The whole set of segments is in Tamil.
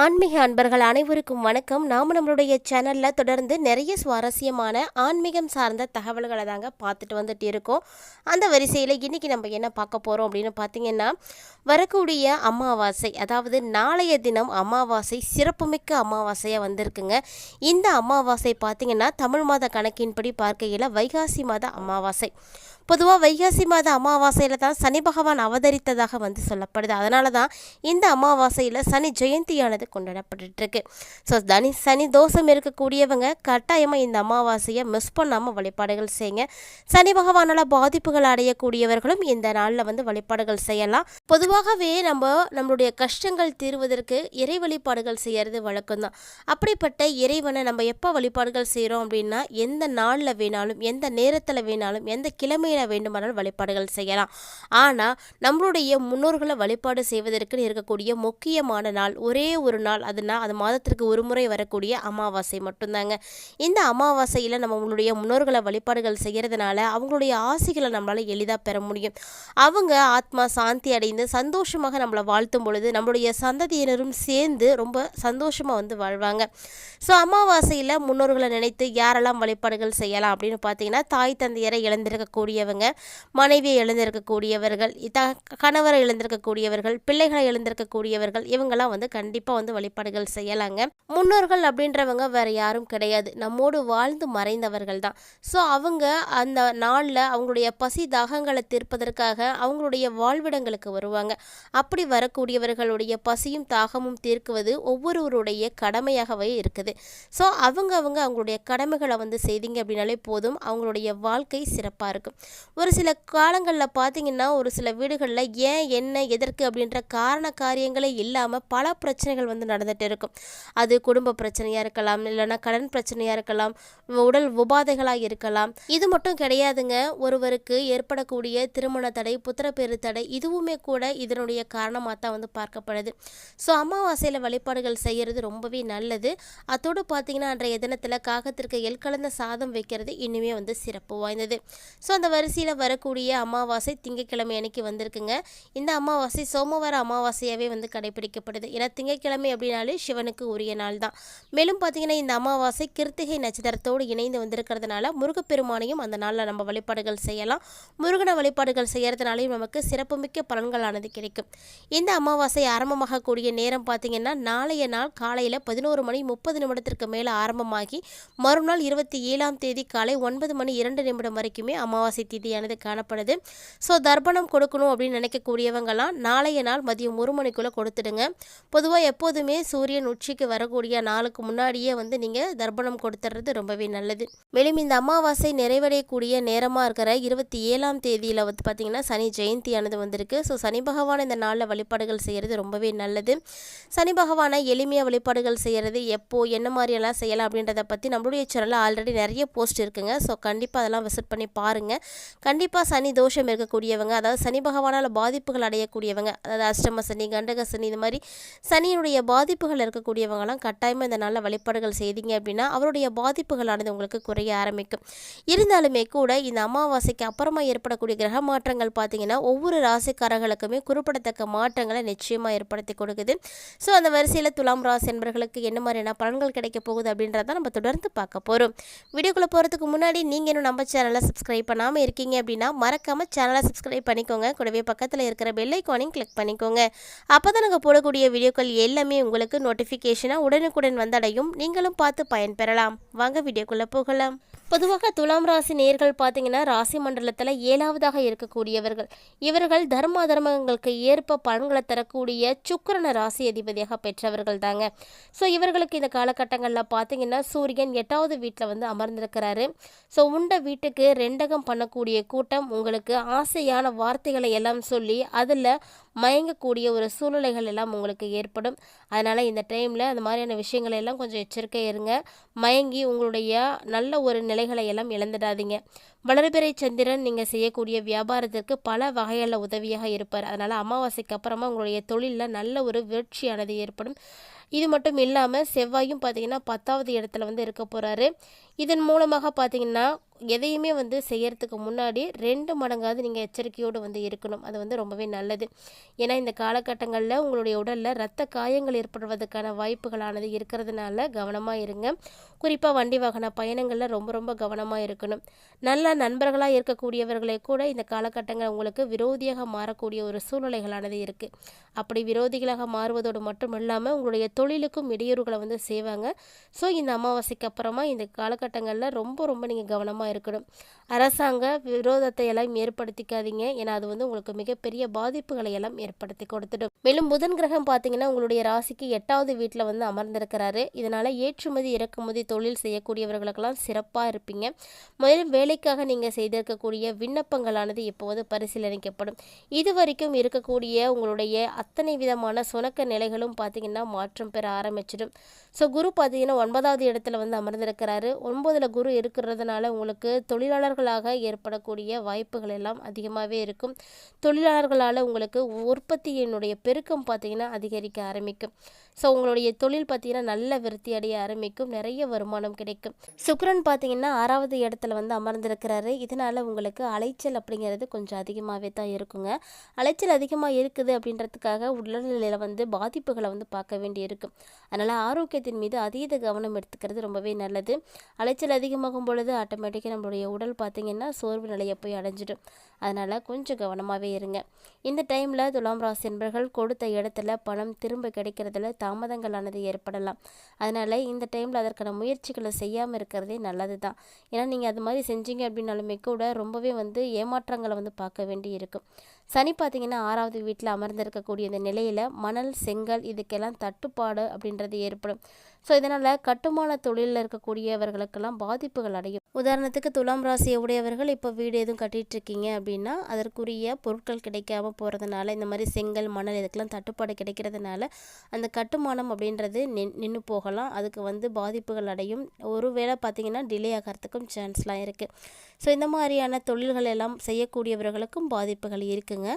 ஆன்மீக அன்பர்கள் அனைவருக்கும் வணக்கம். நாம் நம்மளுடைய சேனலில் தொடர்ந்து நிறைய சுவாரஸ்யமான ஆன்மீகம் சார்ந்த தகவல்களை தாங்க பார்த்துட்டு வந்துட்டு இருக்கோம். அந்த வரிசையில் இன்றைக்கி நம்ம என்ன பார்க்க போகிறோம் அப்படின்னு பார்த்தீங்கன்னா வரக்கூடிய அமாவாசை அதாவது நாளைய தினம் அமாவாசை சிறப்புமிக்க அமாவாசையாக வந்திருக்குங்க. இந்த அமாவாசை பார்த்திங்கன்னா தமிழ் மாத கணக்கின்படி பார்க்கையில் வைகாசி மாத அமாவாசை. பொதுவாக வைகாசி மாத அமாவாசையில் தான் சனி பகவான் அவதரித்ததாக வந்து சொல்லப்படுது. அதனால தான் இந்த அமாவாசையில் சனி ஜெயந்தியானது கொண்டாடப்பட்டுருக்கு ஸோ தனி சனி தோஷம் இருக்கக்கூடியவங்க கட்டாயமாக இந்த அமாவாசையை மிஸ் பண்ணாமல் வழிபாடுகள் செய்யுங்க. சனி பகவானால் பாதிப்புகள் அடையக்கூடியவர்களும் இந்த நாளில் வந்து வழிபாடுகள் செய்யலாம். பொதுவாகவே நம்ம நம்மளுடைய கஷ்டங்கள் தீர்வதற்கு இறை வழிபாடுகள் செய்கிறது வழக்கம்தான். அப்படிப்பட்ட இறைவனை நம்ம எப்போ வழிபாடுகள் செய்கிறோம் அப்படின்னா எந்த நாளில் வேணாலும் எந்த நேரத்தில் வேணாலும் எந்த கிழமையில் வேண்டுமானாலும் வழிபாடுகள் செய்யலாம். ஆனால் நம்மளுடைய முன்னோர்களை வழிபாடு செய்வதற்கு இருக்கக்கூடிய முக்கியமான நாள் ஒரே ஒரு ஒரு நாள் அதுனா அது மாதத்திற்கு ஒரு முறை வரக்கூடிய அமாவாசை மட்டும்தாங்க. இந்த அமாவாசையில் நம்ம நம்மளுடைய முன்னோர்களை வழிபாடுகள் செய்கிறதுனால அவங்களுடைய ஆசைகளை நம்மளால் எளிதாக பெற முடியும். அவங்க ஆத்மா சாந்தி அடைந்து சந்தோஷமாக நம்மளை வாழ்த்தும் பொழுது நம்மளுடைய சந்ததியினரும் சேர்ந்து ரொம்ப சந்தோஷமாக வந்து வாழ்வாங்க. ஸோ அமாவாசையில் முன்னோர்களை நினைத்து யாரெல்லாம் வழிபாடுகள் செய்யலாம் அப்படின்னு பார்த்தீங்கன்னா தாய் தந்தையரை இழந்திருக்கக்கூடியவங்க மனைவியை இழந்திருக்கக்கூடியவர்கள் த கணவரை இழந்திருக்கக்கூடியவர்கள் பிள்ளைகளை இழந்திருக்கக்கூடியவர்கள் இவங்கெல்லாம் வந்து கண்டிப்பாக வந்து வழிபாடுகள் செய்யலாங்க. முன்னோர்கள் அப்படின்றவங்க வேற யாரும் கிடையாது. நம்மோடு வாழ்ந்து மறைந்தவர்கள் தான். ஸோ அவங்க அந்த நாளில் அவங்களுடைய பசி தாகங்களை தீர்ப்பதற்காக அவங்களுடைய வாழ்விடங்களுக்கு வருவாங்க. அப்படி வரக்கூடியவர்களுடைய பசியும் தாகமும் தீர்க்குவது ஒவ்வொருவருடைய கடமையாகவே இருக்குது. ஸோ அவங்க அவங்க அவங்களுடைய கடமைகளை வந்து செய்தீங்க அப்படின்னாலே போதும். அவங்களுடைய வாழ்க்கை சிறப்பாக இருக்கும். ஒரு சில காலங்களில் பார்த்தீங்கன்னா ஒரு சில வீடுகளில் ஏன் என்ன எதற்கு அப்படின்ற காரண காரியங்களே இல்லாமல் பல பிரச்சனைகள் வந்து நடந்துகிட்டு இருக்கும். அது குடும்ப பிரச்சனையாக இருக்கலாம் இல்லைன்னா கடன் பிரச்சனையாக இருக்கலாம் உடல் உபாதைகளாக இருக்கலாம். இது மட்டும் கிடையாதுங்க. ஒருவருக்கு ஏற்படக்கூடிய திருமண தடை புத்திரப்பேறு தடை இதுவுமே கூட இதனுடைய காரணமாக தான் வந்து பார்க்கப்படுது. ஸோ அமாவாசையில் வழிபாடுகள் செய்கிறது ரொம்பவே நல்லது. அதோடு பார்த்தீங்கன்னா அன்றைய தினத்தில் காகத்திற்கு எல் கலந்த சாதம் வைக்கிறது இன்னுமே வந்து சிறப்பு வாய்ந்தது. ஸோ அந்த வரிசையில் வரக்கூடிய அமாவாசை திங்கட்கிழமை அன்னைக்கு வந்திருக்குங்க. இந்த அமாவாசை சோமவார அமாவாசையாகவே வந்து கடைபிடிக்கப்படுது. ஏன்னா திங்கக்கிழமை திங்கட்கிழமை அப்படின்னாலே சிவனுக்கு உரிய நாள் தான். மேலும் பார்த்தீங்கன்னா இந்த அமாவாசை கிருத்திகை நட்சத்திரத்தோடு இணைந்து வந்திருக்கிறதுனால முருகப்பெருமானையும் அந்த நாளில் நம்ம வழிபாடுகள் செய்யலாம். முருகனை வழிபாடுகள் செய்கிறதுனாலையும் நமக்கு சிறப்புமிக்க பலன்களானது கிடைக்கும். இந்த அமாவாசை ஆரம்பமாகக்கூடிய நேரம் பார்த்தீங்கன்னா நாளைய நாள் காலையில் பதினோரு மணி முப்பது நிமிடத்திற்கு மேலே ஆரம்பமாகி மறுநாள் இருபத்தி ஏழாம் தேதி காலை ஒன்பது மணி இரண்டு நிமிடம் வரைக்குமே அமாவாசை திதியானது காணப்படுது. ஸோ தர்ப்பணம் கொடுக்கணும் அப்படின்னு நினைக்கக்கூடியவங்கலாம் நாளைய நாள் மதியம் ஒரு மணிக்குள்ளே கொடுத்துடுங்க. பொதுவாக எப்போ எப்போதுமே சூரியன் உச்சிக்கு வரக்கூடிய நாளுக்கு முன்னாடியே வந்து நீங்கள் தர்ப்பணம் கொடுத்துறது ரொம்பவே நல்லது. மேலும் இந்த அமாவாசை நிறைவடையக்கூடிய நேரமாக இருக்கிற இருபத்தி ஏழாம் தேதியில் வந்து பார்த்திங்கன்னா சனி ஜெயந்தியானது வந்திருக்கு. ஸோ சனி பகவான் இந்த நாளில் வழிபாடுகள் செய்கிறது ரொம்பவே நல்லது. சனி பகவானை எளிமையாக வழிபாடுகள் செய்கிறது எப்போது என்ன மாதிரியெல்லாம் செய்யலாம் அப்படின்றத பற்றி நம்மளுடைய சேனலில் ஆல்ரெடி நிறைய போஸ்ட் இருக்குங்க. ஸோ கண்டிப்பாக அதெல்லாம் விசிட் பண்ணி பாருங்கள் கண்டிப்பாக சனி தோஷம் இருக்கக்கூடியவங்க அதாவது சனி பகவானால் பாதிப்புகள் அடையக்கூடியவங்க அதாவது அஷ்டம சனி கண்டக சனி இது மாதிரி சனியினுடைய பாதிப்புகள் இருக்கக்கூடியவங்களாம் கட்டாயமாக இந்த நாளில் வழிபாடுகள் செய்தீங்க அப்படின்னா அவருடைய பாதிப்புகளானது உங்களுக்கு குறைய ஆரம்பிக்கும். இருந்தாலுமே கூட இந்த அமாவாசைக்கு அப்புறமா ஏற்படக்கூடிய கிரக மாற்றங்கள் பார்த்தீங்கன்னா ஒவ்வொரு ராசிக்காரர்களுக்குமே குறிப்பிடத்தக்க மாற்றங்களை நிச்சயமாக ஏற்படுத்தி கொடுக்குது. ஸோ அந்த வரிசையில் துலாம் ராசி என்பர்களுக்கு என்ன மாதிரியான பலன்கள் கிடைக்க போகுது அப்படின்றத நம்ம தொடர்ந்து பார்க்க போகிறோம் வீடியோக்குள்ளே போகிறதுக்கு முன்னாடி நீங்கள் இன்னும் நம்ம சேனலை சப்ஸ்கிரைப் பண்ணாமல் இருக்கீங்க அப்படின்னா மறக்காமல் சேனலை சப்ஸ்கிரைப் பண்ணிக்கோங்க. கூடவே பக்கத்தில் இருக்கிற பெல்லைக்கானையும் கிளிக் பண்ணிக்கோங்க. அப்போ தான் நாங்கள் போடக்கூடிய வீடியோக்கள் எல்லாமே எல்லாமே உங்களுக்கு நோட்டிஃபிகேஷனாக உடனுக்குடன் வந்தடையும். நீங்களும் பார்த்து பயன்பெறலாம். வாங்க வீடியோக்குள்ளே போகலாம். பொதுவாக துலாம் ராசி நேர்கள் பார்த்தீங்கன்னா ராசி மண்டலத்தில் ஏழாவதாக இருக்கக்கூடியவர்கள். இவர்கள் தர்ம தர்மங்களுக்கு ஏற்ப பலன்களை தரக்கூடிய சுக்கரன ராசி அதிபதியாக பெற்றவர்கள் தாங்க ஸோ இவர்களுக்கு இந்த காலகட்டங்களில் பார்த்தீங்கன்னா சூரியன் எட்டாவது வீட்டில் வந்து அமர்ந்திருக்கிறாரு. ஸோ உண்ட வீட்டுக்கு ரெண்டகம் பண்ணக்கூடிய கூட்டம் உங்களுக்கு ஆசையான வார்த்தைகளை எல்லாம் சொல்லி அதில் மயங்கக்கூடிய ஒரு சூழ்நிலைகள் எல்லாம் உங்களுக்கு ஏற்படும். அதனால் இந்த டைமில் அந்த மாதிரியான விஷயங்களை எல்லாம் கொஞ்சம் எச்சரிக்கை இருங்க. மயங்கி உங்களுடைய நல்ல ஒரு நிலைகளை எல்லாம் இழந்துடாதீங்க. வளர்பிறை சந்திரன் நீங்கள் செய்யக்கூடிய வியாபாரத்திற்கு பல வகையில் உதவியாக இருப்பார். அதனால் அமாவாசைக்கு அப்புறமா உங்களுடைய தொழிலில் நல்ல ஒரு வீழ்ச்சியானது ஏற்படும். இது மட்டும் இல்லாமல் செவ்வாயும் பார்த்தீங்கன்னா பத்தாவது இடத்துல வந்து இருக்க போகிறாரு இதன் மூலமாக பார்த்தீங்கன்னா எதையுமே வந்து செய்கிறதுக்கு முன்னாடி ரெண்டு மடங்காவது நீங்கள் எச்சரிக்கையோடு வந்து இருக்கணும். அது வந்து ரொம்பவே நல்லது. ஏன்னா இந்த காலகட்டங்களில் உங்களுடைய உடலில் ரத்த காயங்கள் ஏற்படுவதற்கான வாய்ப்புகளானது இருக்கிறதுனால கவனமாக இருங்க. குறிப்பாக வண்டி வாகன பயணங்களில் ரொம்ப ரொம்ப கவனமாக இருக்கணும். நல்ல நண்பர்களாக இருக்கக்கூடியவர்களே கூட இந்த காலகட்டங்கள் உங்களுக்கு விரோதியாக மாறக்கூடிய ஒரு சூழ்நிலைகளானது இருக்குது அப்படி விரோதிகளாக மாறுவதோடு மட்டும் இல்லாமல் உங்களுடைய தொழிலுக்கும் இடையூறுகளை வந்து செய்வாங்க. ஸோ இந்த அமாவாசைக்கு அப்புறமா இந்த காலகட்டங்களில் ரொம்ப ரொம்ப நீங்கள் கவனமாக இருக்கணும். அரசாங்க விரோதத்தை எல்லாம் ஏற்படுத்திக்காதீங்க. ஏன்னா அது வந்து உங்களுக்கு மிகப்பெரிய பாதிப்புகளை எல்லாம் ஏற்படுத்தி கொடுத்துடும். மேலும் புதன் கிரகம் பார்த்தீங்கன்னா உங்களுடைய ராசிக்கு எட்டாவது வீட்டில் வந்து அமர்ந்திருக்கிறாரு. இதனால் ஏற்றுமதி இறக்குமதி தொழில் செய்யக்கூடியவர்களுக்கெல்லாம் சிறப்பாக இருப்பீங்க. மேலும் வேலைக்காக நீங்கள் செய்திருக்கக்கூடிய விண்ணப்பங்களானது இப்போது பரிசீலனைக்கப்படும். இது வரைக்கும் இருக்கக்கூடிய உங்களுடைய அத்தனை விதமான சுணக்க நிலைகளும் பார்த்தீங்கன்னா மாற்றம் பெற ஆரம்பிச்சிடும். ஸோ குரு பார்த்தீங்கன்னா ஒன்பதாவது இடத்துல வந்து அமர்ந்திருக்கிறாரு. ஒன்பதில் குரு இருக்கிறதுனால உங்களுக்கு தொழிலாளர்களாக ஏற்படக்கூடிய வாய்ப்புகள் எல்லாம் அதிகமாகவே இருக்கும். தொழிலாளர்களால் உங்களுக்கு உற்பத்தியினுடைய பெருக்கம் பார்த்தீங்கன்னா அதிகரிக்க ஆரம்பிக்கும். ஸோ உங்களுடைய தொழில் பார்த்தீங்கன்னா நல்ல விருத்தி அடைய ஆரம்பிக்கும். நிறைய வருமானம் கிடைக்கும். சுக்ரன் பார்த்தீங்கன்னா ஆறாவது இடத்துல வந்து அமர்ந்திருக்கிறார். இதனால் உங்களுக்கு அலைச்சல் அப்படிங்கிறது கொஞ்சம் அதிகமாகவே தான் இருக்குங்க. அலைச்சல் அதிகமாக இருக்குது அப்படின்றதுக்காக உடல்நிலையில் வந்து பாதிப்புகளை வந்து பார்க்க வேண்டி இருக்கும் அதனால் ஆரோக்கியத்தின் மீது அதீத கவனம் எடுத்துக்கிறது ரொம்பவே நல்லது. அலைச்சல் அதிகமாகும் பொழுது ஆட்டோமேட்டிக்காக நம்மளுடைய உடல் பார்த்திங்கன்னா சோர்வு நிலையை போய் அடைஞ்சிடும். அதனால் கொஞ்சம் கவனமாகவே இருங்க. இந்த டைமில் துலாம் ராசி என்பர்கள் கொடுத்த இடத்துல பணம் திரும்ப கிடைக்கிறதுல தாமதங்களானது ஏற்படலாம். அதனால் இந்த டைமில் அதற்கான முயற்சிகளை செய்யாமல் இருக்கிறதே நல்லது தான் ஏன்னா நீங்கள் அது மாதிரி செஞ்சீங்க அப்படின்னு அப்படின்னாலுமே கூட ரொம்பவே வந்து ஏமாற்றங்களை வந்து பார்க்க வேண்டி இருக்கும் சனி பார்த்திங்கன்னா ஆறாவது வீட்டில் அமர்ந்திருக்கக்கூடிய இந்த நிலையில் மணல் செங்கல் இதுக்கெல்லாம் தட்டுப்பாடு அப்படின்றது ஏற்படும். ஸோ இதனால் கட்டுமான தொழிலில் இருக்கக்கூடியவர்களுக்கெல்லாம் பாதிப்புகள் அடையும். உதாரணத்துக்கு துலாம் ராசியை உடையவர்கள் இப்போ வீடு எதுவும் கட்டிகிட்டு இருக்கீங்க அப்படின்னா அதற்குரிய பொருட்கள் கிடைக்காம போகிறதுனால இந்த மாதிரி செங்கல் மணல் இதுக்கெல்லாம் தட்டுப்பாடு கிடைக்கிறதுனால அந்த கட்டுமானம் அப்படின்றது நின் நின்று போகலாம். அதுக்கு வந்து பாதிப்புகள் அடையும். ஒருவேளை பார்த்திங்கன்னா டிலே ஆகிறதுக்கும் சான்ஸ்லாம் இருக்குது ஸோ இந்த மாதிரியான தொழில்கள் எல்லாம் செய்யக்கூடியவர்களுக்கும் பாதிப்புகள் இருக்குங்க.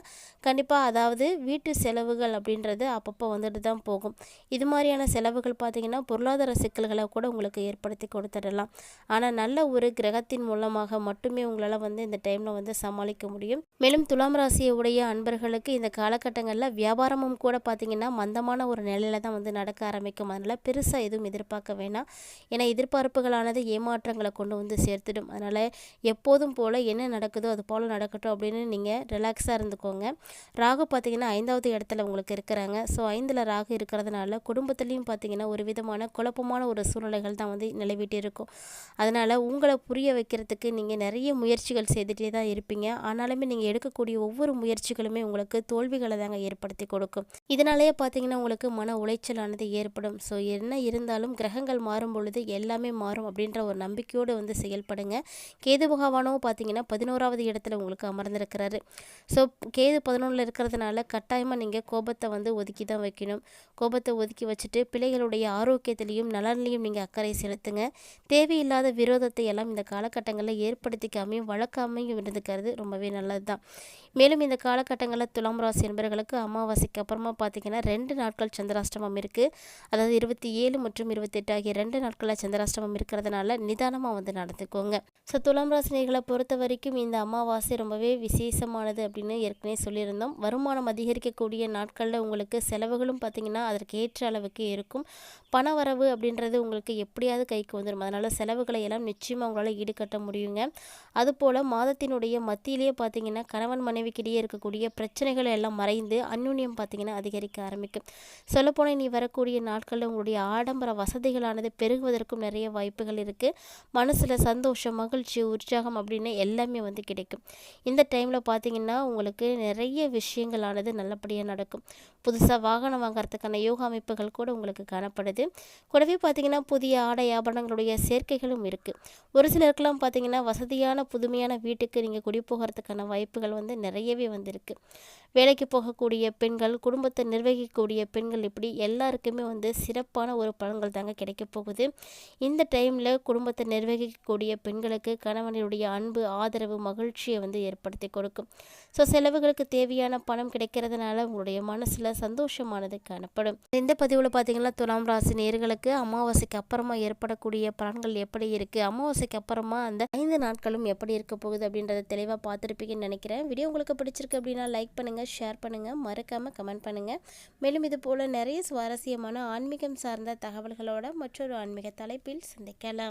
கண்டிப்பாக அதாவது வீட்டு செலவுகள் அப்படின்றது அப்பப்போ வந்துட்டு தான் போகும். இது மாதிரியான செலவுகள் பார்த்திங்கன்னா பொருளாதார சிக்கல்களை கூட உங்களுக்கு ஏற்படுத்தி கொடுத்துடலாம். ஆனால் நல்ல ஒரு கிரகத்தின் மூலமாக மட்டுமே உங்களால் வந்து இந்த டைமில் வந்து சமாளிக்க முடியும். மேலும் துலாம் ராசியை உடைய அன்பர்களுக்கு இந்த காலகட்டங்களில் வியாபாரமும் கூட பார்த்திங்கன்னா மந்தமான ஒரு நிலையில தான் வந்து நடக்க ஆரம்பிக்கும். அதனால் பெருசாக எதுவும் எதிர்பார்க்க வேணாம். ஏன்னா எதிர்பார்ப்புகளானது ஏமாற்றங்களை கொண்டு வந்து சேர்த்துடும். அதனால் எப்போதும் போல் என்ன நடக்குதோ அது போல் நடக்கட்டும் அப்படின்னு நீங்கள் ரிலாக்ஸாக இருந்துக்கோங்க. ராகு பார்த்திங்கன்னா ஐந்தாவது இடத்துல உங்களுக்கு இருக்கிறாங்க. ஸோ ஐந்தில் ராகு இருக்கிறதுனால குடும்பத்துலேயும் பார்த்திங்கன்னா ஒரு விதமான குழப்பமான ஒரு சூழ்நிலைகள் தான் வந்து நிலவிட்டு இருக்கும் அதனால் உங்களை புரிய வைக்கிறதுக்கு நீங்கள் நிறைய முயற்சிகள் செய்துகிட்டே தான் இருப்பீங்க. ஆனாலுமே நீங்கள் எடுக்கக்கூடிய ஒவ்வொரு முயற்சிகளுமே உங்களுக்கு தோல்விகளை தாங்க ஏற்படுத்தி கொடுக்கும். இதனாலேயே பார்த்தீங்கன்னா உங்களுக்கு மன உளைச்சலானது ஏற்படும். ஸோ என்ன இருந்தாலும் கிரகங்கள் மாறும் பொழுது எல்லாமே மாறும் அப்படின்ற ஒரு நம்பிக்கையோடு வந்து செயல்படுங்க. கேது பகவானவும் பார்த்தீங்கன்னா பதினோராவது இடத்துல உங்களுக்கு அமர்ந்திருக்கிறாரு. ஸோ கேது பதினொன்றில் இருக்கிறதுனால கட்டாயமாக நீங்கள் கோபத்தை வந்து ஒதுக்கி தான் வைக்கணும். கோபத்தை ஒதுக்கி வச்சுட்டு பிள்ளைகளுடைய ஆரோக்கியத்திலையும் நலன்லையும் நீங்கள் அக்கறை செலுத்துங்க. தேவையில்லாத விரோதத்தை எல்லாம் இந்த காலகட்டங்களில் ஏற்படுத்திக்காமையும் வளர்க்காமையும் இருந்துக்கிறது ரொம்பவே நல்லது தான் மேலும் இந்த காலகட்டங்களில் துலாம் ராசி என்பவர்களுக்கு அமாவாசைக்கு அப்புறமா பார்த்தீங்கன்னா ரெண்டு நாட்கள் சந்திராஷ்டமம் இருக்குது அதாவது இருபத்தி ஏழு மற்றும் இருபத்தெட்டு ஆகிய ரெண்டு நாட்களில் சந்திராஷ்டமம் இருக்கிறதுனால நிதானமாக வந்து நடந்துக்கோங்க. ஸோ துலாம் ராசினிகளை பொறுத்த வரைக்கும் இந்த அமாவாசை ரொம்பவே விசேஷமானது அப்படின்னு ஏற்கனவே சொல்லியிருந்தோம். வருமானம் அதிகரிக்கக்கூடிய நாட்களில் உங்களுக்கு செலவுகளும் பார்த்திங்கன்னா அதற்கு ஏற்ற அளவுக்கு இருக்கும். பண வரவு அப்படின்றது உங்களுக்கு எப்படியாவது கைக்கு வந்துடும் அதனால் செலவுகளை எல்லாம் நிச்சயமாக உங்களால் ஈடுகட்ட முடியுங்க. அதுபோல் மாதத்தினுடைய மத்தியிலேயே பார்த்தீங்கன்னா கணவன் மனைவிக்கிடையே இருக்கக்கூடிய பிரச்சனைகள் எல்லாம் மறைந்து அந்யுன்யம் பார்த்தீங்கன்னா அதிகரிக்க ஆரம்பிக்கும். சொல்லப்போனால் இனி வரக்கூடிய நாட்களில் உங்களுடைய ஆடம்பர வசதிகளானது பெருகுவதற்கும் நிறைய வாய்ப்புகள் இருக்குது மனசில் சந்தோஷம் மகிழ்ச்சி உற்சாகம் அப்படின்னு எல்லாமே வந்து கிடைக்கும். இந்த டைமில் பார்த்தீங்கன்னா உங்களுக்கு நிறைய விஷயங்களானது நல்லபடியாக நடக்கும். புதுசாக வாகனம் வாங்குறதுக்கான யோகா அமைப்புகள் கூட உங்களுக்கு காணப்படுது. கூடவே பார்த்திங்கன்னா புதிய ஆடை ஆபரணங்களுடைய சேர்க்கைகளும் இருக்குது ஒரு சிலருக்கெல்லாம் பார்த்திங்கன்னா வசதியான புதுமையான வீட்டுக்கு நீங்கள் குடி போகிறதுக்கான வாய்ப்புகள் வந்து நிறையவே வந்திருக்கு. வேலைக்கு போகக்கூடிய பெண்கள் குடும்பத்தை நிர்வகிக்கக்கூடிய பெண்கள் இப்படி எல்லாருக்குமே வந்து சிறப்பான ஒரு பலன்கள் தாங்க கிடைக்க போகுது. இந்த டைமில் குடும்பத்தை நிர்வகிக்கக்கூடிய பெண்களுக்கு கணவனுடைய அன்பு ஆதரவு மகிழ்ச்சியை வந்து ஏற்படுத்தி கொடுக்கும். ஸோ செலவுகளுக்கு தேவையான பணம் கிடைக்கிறதுனால உங்களுடைய மனசில் சந்தோஷமானது காணப்படும். இந்த பதிவில் பார்த்தீங்கன்னா துலாம் ராசி நேர்களுக்கு அமாவாசைக்கு அப்புறமா ஏற்படக்கூடிய பலன்கள் எப்படி இருக்குது அமாவாசைக்கு அப்புறமா அந்த ஐந்து நாட்களும் எப்படி இருக்க போகுது அப்படின்றத தெளிவாக பார்த்துருப்பீங்கன்னு நினைக்கிறேன். வீடியோ உங்களுக்கு பிடிச்சிருக்கு அப்படின்னா லைக் பண்ணுங்கள் ஷேர் பண்ணுங்கள் மறக்காமல் கமெண்ட் பண்ணுங்கள் மேலும் இது போல் நிறைய சுவாரஸ்யமான ஆன்மீகம் சார்ந்த தகவல்களோட மற்றொரு ஆன்மீக தலைப்பில் சந்திக்கலாம்.